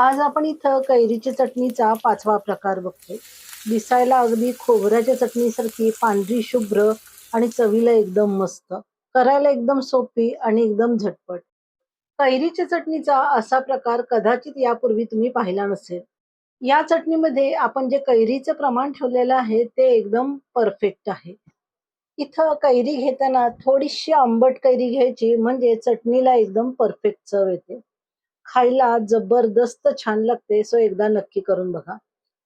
आज आपण इथं कैरीच्या चटणीचा पाचवा प्रकार बघतोय. दिसायला अगदी खोबऱ्याच्या चटणीसारखी पांढरी शुभ्र आणि चवीला एकदम मस्त. करायला एकदम सोपी आणि एकदम झटपट. कैरीच्या चटणीचा असा प्रकार कदाचित यापूर्वी तुम्ही पाहिला नसेल. या चटणीमध्ये आपण जे कैरीचं प्रमाण ठेवलेलं आहे ते एकदम परफेक्ट आहे. इथं कैरी घेताना थोडीशी आंबट कैरी घ्यायची म्हणजे चटणीला एकदम परफेक्ट चव येते. खायला जबरदस्त छान लागते. सो एकदा नक्की करून बघा.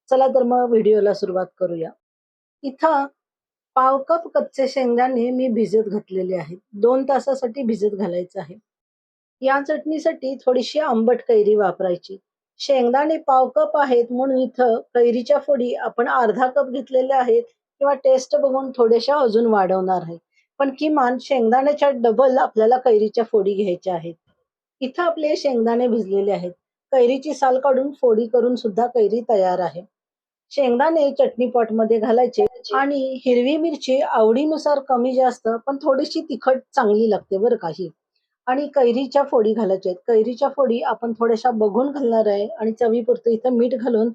चला तर मग व्हिडिओला सुरुवात करूया. इथं पाव कप कच्चे शेंगदाणे मी भिजत घातलेले आहेत. दोन तासासाठी भिजत घालायचं आहे. या चटणीसाठी थोडीशी आंबट कैरी वापरायची. शेंगदाणे पाव कप आहेत म्हणून इथं कैरीच्या फोडी आपण अर्धा कप घेतलेल्या आहेत किंवा टेस्ट बघून थोड्याशा अजून वाढवणार आहे. पण किमान शेंगदाण्याच्या डबल आपल्याला कैरीच्या फोडी घ्यायच्या आहेत. इथं आपले शेंगदाणे भिजलेले आहेत. कैरीची साल काढून फोडी करून सुद्धा कैरी तयार आहे. शेंगदाणे चटणी पॉटमध्ये घालायचे आणि हिरवी मिरची आवडीनुसार कमी जास्त पण थोडीशी तिखट चांगली लागते बरं काही आणि कैरीच्या फोडी घालायच्या आहेत. कैरीच्या फोडी आपण थोड्याशा बघून घालणार आहे आणि चवीपुरतं इथं मीठ घालून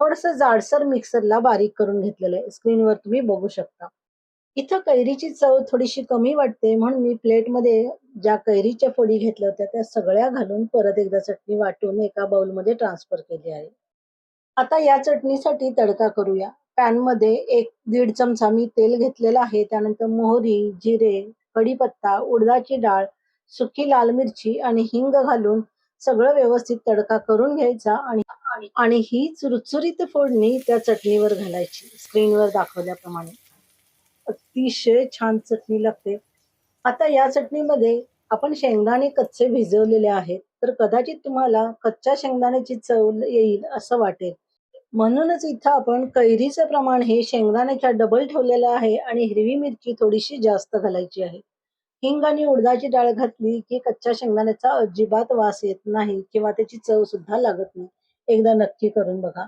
थोडस जाडसर मिक्सरला बारीक करून घेतलेलं आहे. स्क्रीनवर तुम्ही बघू शकता. इथं कैरीची चव थोडीशी कमी वाटते. म्हणून मी प्लेटमध्ये ज्या कैरीच्या फोडी घेतल्या होत्या त्या सगळ्या घालून परत एकदा चटणी वाटून एका बाउलमध्ये ट्रान्सफर केली आहे. आता या चटणीसाठी तडका करूया. पॅनमध्ये एक दीड चमचा मी तेल घेतलेलं आहे. त्यानंतर मोहरी जिरे कढीपत्ता उडदाची डाळ सुकी लाल मिरची आणि हिंग घालून सगळं व्यवस्थित तडका करून घ्यायचा आणि आणि हीच रुचुरीत फोडणी त्या चटणीवर घालायची. स्क्रीनवर दाखवल्याप्रमाणे. अतिशय छान चटणी लागते. आता या चटणीमध्ये आपण शेंगदाणे कच्चे भिजवलेले आहेत. तर कदाचित तुम्हाला कच्च्या शेंगदाण्याची चव येईल असं वाटेल. म्हणूनच इथं आपण कैरीचं प्रमाण हे शेंगदाण्याच्या डबल ठेवलेलं आहे आणि हिरवी मिरची थोडीशी जास्त घालायची आहे. हिंग आणि उडदाची डाळ घातली की कच्च्या शेंगदाण्याचा अजिबात वास येत नाही किंवा त्याची चव सुद्धा लागत नाही. एकदा नक्की करून बघा.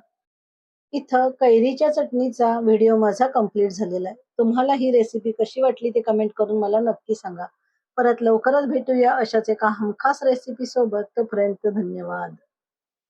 इथं कैरीच्या चटणीचा व्हिडिओ माझा कंप्लीट झालेला आहे. तुम्हाला ही रेसिपी कशी वाटली ते कमेंट करून मला नक्की सांगा. परत लवकरच भेटूया अशाच एका हमखास रेसिपी सोबत. तोपर्यंत धन्यवाद.